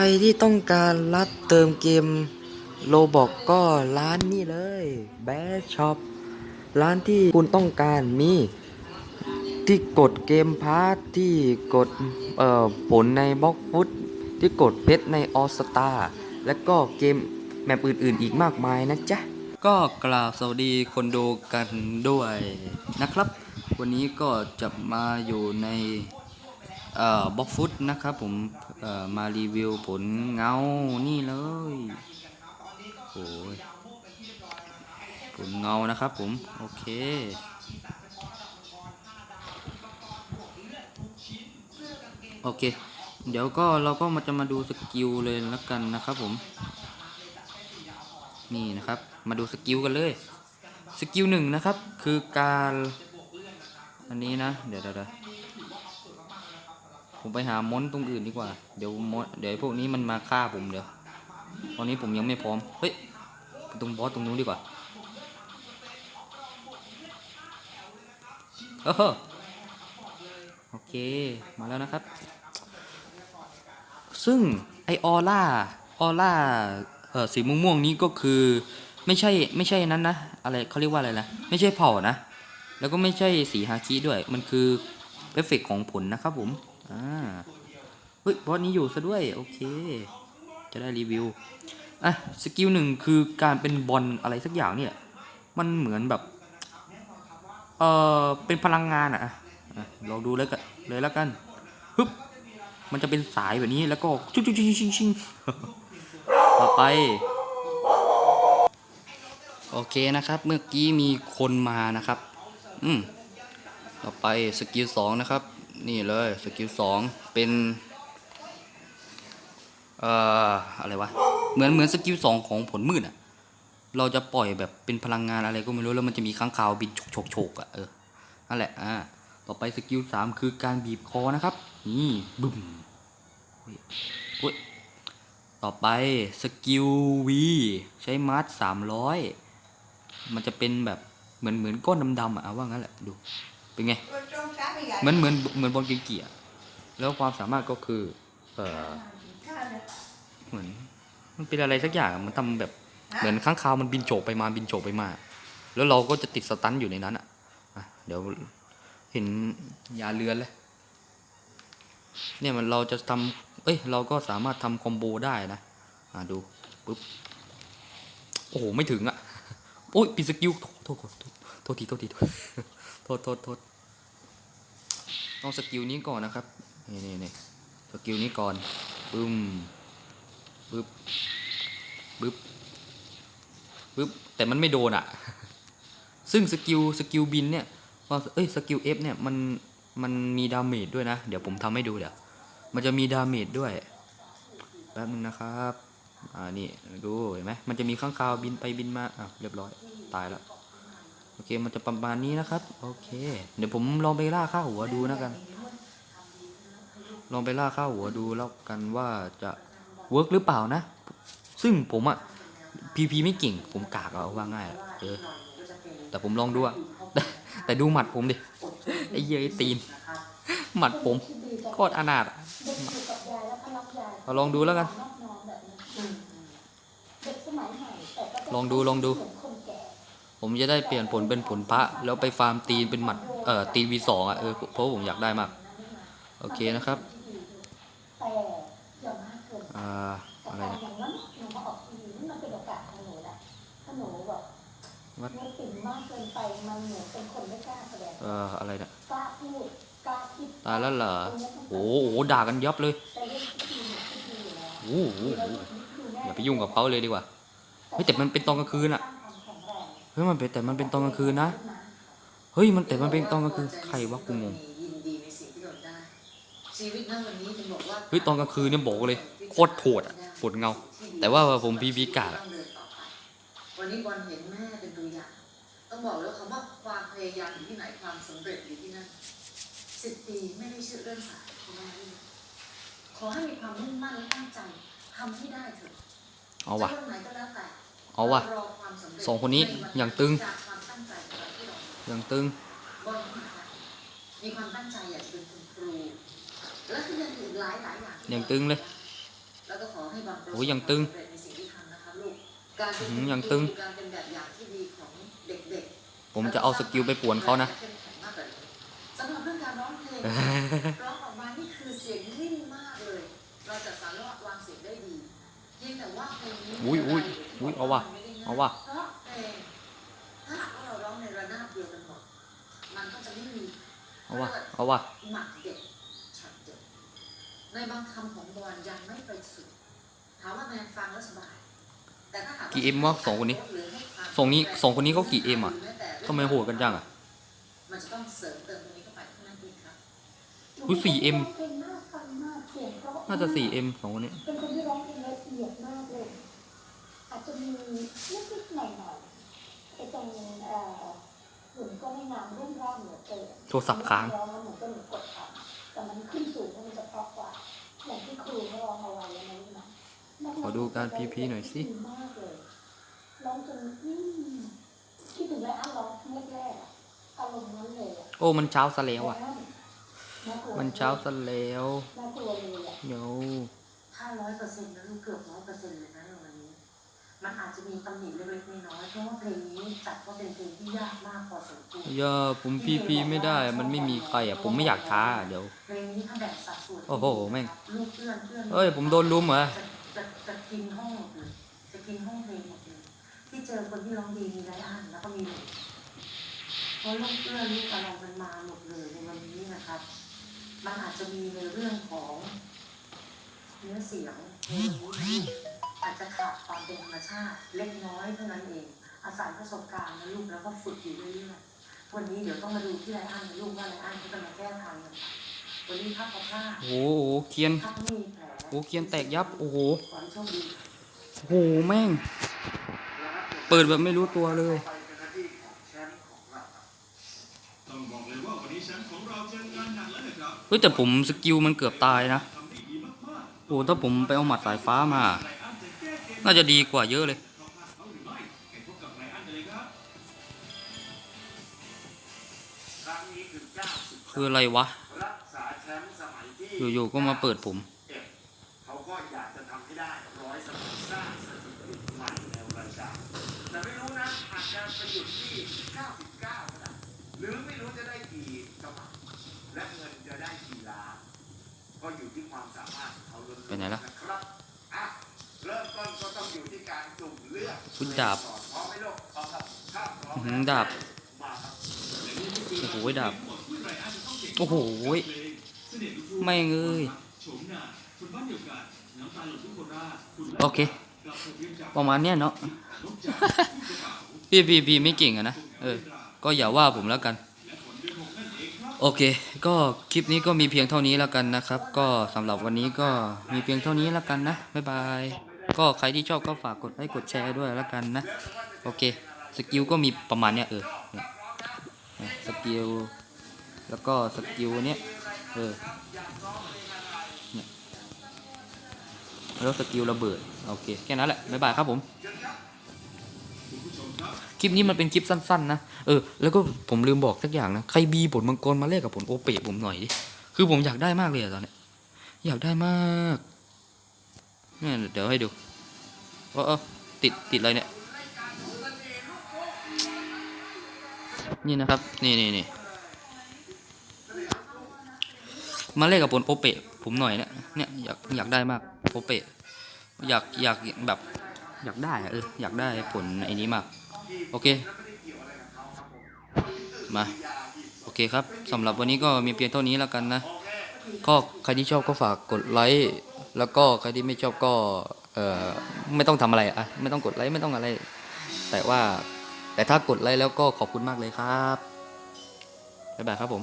รที่ต้องการรับเติมเกมโลบอกก็ร้านนี้เลยแบชช็อปร้านที่คุณต้องการมีที่กดเกมพาร์ทที่กดเอ่อผลในบล็อกฟุตที่กดเพชรในออสตาและก็เกมแมปอื่นๆ อีกมากมายนะจ๊ะ ก็กล่าวสวัสดีคนดูกันด้วยนะครับ วันนี้ก็จะมาอยู่ใน บล็อกฟุตนะครับผมมารีวิวผลเงา นี่เลยโอ้ยผลเงานะครับผม โอเคโอเค เดี๋ยวก็เราก็มาจะมาดูสกิลเลยแล้วกันนะครับผม นี่นะครับ มาดูสกิลกันเลย สกิลหนึ่งนะครับ คือการ อันนี้นะ เดี๋ยวเดี๋ยว ผมไปหามอนตรงอื่นดีกว่า เดี๋ยวมอนเดี๋ยวพวกนี้มันมาฆ่าผมเดี๋ยว ตอนนี้ผมยังไม่พร้อม เฮ้ย ตรงบอสตรงนู้นดีกว่าโอ้โหโอเค มาแล้วนะครับ ซึ่งไอออร่า ออร่า เออสีม่วงๆนี้ก็คือ ไม่ใช่ ไม่ใช่นั้นนะ อะไรเขาเรียกว่าอะไรนะ ไม่ใช่เผ่านะ แล้วก็ไม่ใช่สีฮาคิด้วย มันคือเอฟเฟกของผลนะครับผม อ่าเฮ้ยบอสนี้อยู่ซะด้วย โอเค จะได้รีวิว อะ สกิลหนึ่งคือการเป็นบอลอะไรสักอย่างเนี่ย มันเหมือนแบบ เออเป็นพลังงานอะอะลองดูเลยกันเลยแล้วกันฮึบมันจะเป็นสายแบบนี้แล้วก็ชิงชิงชิงชิงชิงต่อไป โอเคนะครับ เมื่อกี้มีคนมานะครับ อืมต่อไปสกิลสองนะครับ นี่เลยสกิลสองเป็นเอ่ออะไรวะเหมือนเหมือนสกิลสองของผลมืดอะเราจะปล่อยแบบเป็นพลังงานอะไรก็ไม่รู้แล้วมันจะมีค้างคาวบินโฉกโฉกๆอะเออนั่นแหละอ่าต่อไปสกิลสามคือการบีบคอนะครับ นี่บึ้มอุ๊ยต่อไปสกิลวีใช้มาร์สสามร้อยมันจะเป็นแบบเหมือนเหมือนก้อนดำๆอะเอาว่างั้นแหละดู เป็นไง เหมือนเหมือนเหมือนบอลเกงเกียร์แล้วความสามารถก็คือ เออเหมือนมันเป็นอะไรสักอย่างอะมันทำแบบเหมือนข้างคาวมันบินโฉบไปมาบินโฉบไปมา แล้วเราก็จะติดสตันอยู่ในนั้นอะอะเดี๋ยวเห็นยาเรือนเลยเนี่ยมันเราจะทำเอ้ยเราก็สามารถทำคอมโบได้นะอะดูปุ๊บโอ้โหไม่ถึงอะโอ้ยปิดสกิลโทษโทษโทษโทษทีโทษทีโทษโทษโทษโทษ ต้องสกิลนี้ก่อนนะครับ นี่นี่นี่สกิลนี้ก่อนปึ้มปึ๊บปึ๊บปึ๊บแต่มันไม่โดนอะ ซึ่งสกิลสกิลบินเนี่ยว่าเอ้ยสกิลเอฟเนี่ยมันมันมีดาเมจด้วยนะ เดี๋ยวผมทำให้ดูเดี๋ยว มันจะมีดาเมจด้วยแป๊บนึงนะครับ อ่า นี่ ดู เห็นไหมมันจะมีข้างคาวบินไปบินมา อะ เรียบร้อย ตายแล้ว อเคมันจะประมาณนี้นะครับ โอเค เดี๋ยวผมลองไปล่าข้าหัวดูนะกัน ลองไปล่าข้าหัวดูแล้วกันว่าจะเวิร์กหรือเปล่านะ ซึ่งผมอะพีพีไม่เก่ง ผมกากเอาว่าง่ายอะเออ แต่ผมลองดูอะแต่แต่ดูหมัดผมดิ ไอ้เหี้ยไอ้ตีน หมัดผมโคตรอนาถเอาลองดูแล้วกัน ลองดูลองดู ผมจะได้เปลี่ยนผลเป็นผลพระแล้วไปฟาร์มตีนเป็นหมัดเอ่อตีนวีสองอะเออเพราะผมอยากได้มาก โอเคนะครับอ่าอะไรเนี่ยอย่างนั้นหนูมาออกทีวีนี่มันเป็นโอกาสของหนูแหละถ้าหนูแบบวัดไม่ติ่งมากเกินไปมันหนูเป็นคนไม่กล้าแสดงเอ่ออะไรเนี่ยกล้าพูดกล้าคิดตายแล้วเหรอโอ้โหด่ากันยับเลยแต่เรื่องที่ดีหนูที่ดีอยู่แล้วโอ้โหอย่าไปยุ่งกับเขาเลยดีกว่าเฮ้ยแต่มันเป็นตอนกลางคืนอะ เฮ้ยมันเป็นแต่มันเป็นตอนกลางคืนนะ เฮ้ยมันแต่มันเป็นตอนกลางคืนใครวะกูงงยินดีในสิ่งที่เราได้ชีวิตณวันนี้จะบอกว่าเฮ้ยตอนกลางคืนเนี่ยบอกเลยโคตรโหดอะปวดเงา แต่ว่าผมพีพีกาดอะต้องเดินต่อไปวันนี้บอลเห็นแม่เป็นตัวอย่างต้องบอกแล้วคำว่าความพยายามอยู่ที่ไหนความสำเร็จอยู่ที่นั่นสิบปีไม่ได้ชื่อเรื่องสายคุณแม่ด้วยขอให้มีความมุ่งมั่นและตั้งใจทำให้ได้เถอะเอาว่ะจะวันไหนก็แล้วแต่ เอาว่ะรอความสำเร็จสองคนนี้อย่างตึงจากความตั้งใจของเราที่เรายังตึงบอลเหมือนกันมีความตั้งใจอยากจะเป็นคุณครูและคือยังอื่นหลายหลายๆอย่างยังตึงเลยแแล้วก็ขอให้บางประสบโอ้ยยังตึงความสำเร็จในสิ่งที่ทำนะครับลูกการเป็นอืมคุณยังครูตึงคือการเป็นแบบอย่างที่ดีของเด็กๆผมจะเอาสกิลไปป่วนเขานะสำหรับเรื่องการร้องเพลงร้องออกมานี่คือเสียงนิ่มมากเลยเราจะสามารถวางเสียง อุ้ยอุ้ยอุ้ยเอาว่ะเอาว่ะเพราะเพลงถ้าหากว่าเราร้องในระนาบเดียวกันหมดมันก็จะไม่มีเอาว่ะเอาว่ะหมักเด็ดช็อตเด็ดในบางคำของบอลยังไม่ไปสุดถามว่าแมนฟังแล้วสบายแต่ถ้าหากว่ากี่เอ็มวะสองคนนี้หรือให้ความสองนี้สองคนนี้เขากี่เอ็มอะทำไมโหดกันจังอะมันจะต้องเสริมเติมตรงนี้เข้าไปเท่านั้นเองครับอุ๊ย 4M เพลงน่าฟังมากเสียงเพราะน่าจะ 4M สองคนนี้ เป็นคนที่ร้องเพลงละเอียดมากเลย อาจจะมีนิดๆหน่อยๆไอ้ตรงเอ่อหุ่นก็ไม่งามรุ่มร่างเหลือเกินโทรศัพท์ค้าง ร้องแล้วเหมือนก็หนูกดอัดแต่มันขึ้นสูงแล้วมันจะเพราะกว่า อย่างที่ครูเขาร้องเอาไว้นะลูกนะนักร้งขอดูการ PP หน่อยสิ ดีมากเลยร้องจนอืมคิดถึงแล้วอะร้องครั้งแรกๆอะอารมณ์นั้นเลยอะโอ้มันเช้าซะแล้วอะน่ากลัวมันเช้าซะแล้ว น่ากลัวเลยอะเดี๋ยว ถ้าร้อยเปอร์เซ็นต์นะลูกเกือบร้อยเปอร์เซ็นต์เลยนะในวันนี้ มันอาจจะมีตำหนิเล็กๆน้อยๆเพราะว่าเพลงนี้จัดว่าเป็นเพลงที่ยากมากพอสมควรอย่าผมพีพีไม่ได้ มันไม่มีใครอะ ผมไม่อยากท้าอะเดี๋ยว เพลงนี้ถ้าแบ่งสัดส่วนโอ้โหแม่งลูกเอื้อนเอื้อนเอ้ยผมโดนลุมเหรอจะจะจะกินห้องหมดเลยจะกินห้องเพลงหมดเลยที่เจอคนที่ร้องดีมีไรอันแล้วก็มีหนูเพราะลูกเอื้อนลูกอะไรมันมาหมดเลยในวันนี้นะครับ มันอาจจะมีในเรื่องของ เนื้อเสียงในวันนี้อาจจะขาดความเป็นธรรมชาติเล็กน้อยเท่านั้นเอง อาศัยประสบการณ์นะลูกแล้วก็ฝึกอยู่เรื่อยๆวันนี้เดี๋ยวต้องมาดูที่ไรอันนะลูกว่าไรอันเขาจะมาแก้ทางยังไงวันนี้พักกับผ้าโอ้โหเคียนพักมีแผลโอ้เคียนแตกยับโอ้โหขอให้โชคดีโอ้โหแม่ง เปิดแบบไม่รู้ตัวเลยต้องบอกเลยว่าวันนี้แชมป์ของเราเจองานหนักแล้วนะครับเฮ้ยแต่ผมสกิลมันเกือบตายนะทำได้ดีมาก โอ้ถ้าผมไปเอาหมัดสายฟ้ามา น่าจะดีกว่าเยอะเลย คืออะไรวะ อยู่ๆก็มาเปิดผมหร้อยสมัยสร้างสถิติใหม่ในรายการแต่ไม่รู้นะอาจะไปหยุดที่99ก็ได้หรือไม่รู้จะได้กี่สมัยและเงินจะได้กี่ล้าน ก็อยู่ที่ความสามารถของเขาล้วนๆไปไหนล่ะนะครับอะเริ่มต้นก็ต้องอยู่ที่การสุ่มเลือกคุณดาบ พร้อมไหมลูกพร้อมครับถ้าพร้อมอื้อหือแล้วดาบ มาครับโอ้โหดาบหมดที่ไรอันจะต้องเก่งโอ้โหเพลงเสน่ห์ลูกทุ่งแม่งเอ้ยโฉมหน้าคนบ้านเดียวกันน้ำตาหลดทุกโคราชคุณโอเคกลับผมเรียนจากประมาณเนี้ยเนาะนกจากผู้กระเป๋าพี่พี่พี่ไม่เก่งอะนะ เออ ก็อย่าว่าผมแล้วกันและผลเดือนหกนั่นเองครับ โอเค ก็คลิปนี้ก็มีเพียงเท่านี้แล้วกันนะครับ ก็สำหรับวันนี้ก็มีเพียงเท่านี้แล้วกันนะ บ๊ายบาย ก็ใครที่ชอบก็ฝากกดไลค์กดแชร์ด้วยแล้วกันนะ โอเค สกิลก็มีประมาณเนี้ยเออสกิล แล้วก็สกิลเนี้ยเออแล้วสกิลระเบิด โอเค แค่นั้นแหละ บ๊ายบายครับผม คลิปนี้มันเป็นคลิปสั้น ๆ นะ เออ แล้วก็ผมลืมบอกสักอย่างนะ ใครบีผลมังกรมาแลกกับผลโอเปะผมหน่อยดิ คือผมอยากได้มากเลยอะตอนนี้ อยากได้มากเนี่ยเดี๋ยวให้ดูเออเออติดติดอะไรเนี่ย นี่นะครับ นี่นี่นี่มาแลกกับผลโอเปะผมหน่อยเนี่ย เนี่ยอยากอยากได้มากโอเปะอยากอยากแบบ อยากได้เอออยากได้ผลไอ้นี้มาก โอเค มา โอเคครับสำหรับวันนี้ก็มีเพียงเท่านี้แล้วกันนะ ก็ใครที่ชอบก็ฝากกดไลค์ แล้วก็ใครที่ไม่ชอบก็ เอ่อ ไม่ต้องทำอะไรอะไม่ต้องกดไลค์ไม่ต้องอะไร แต่ว่า แต่ถ้ากดไลค์แล้วก็ขอบคุณมากเลยครับบ๊ายบายครับผม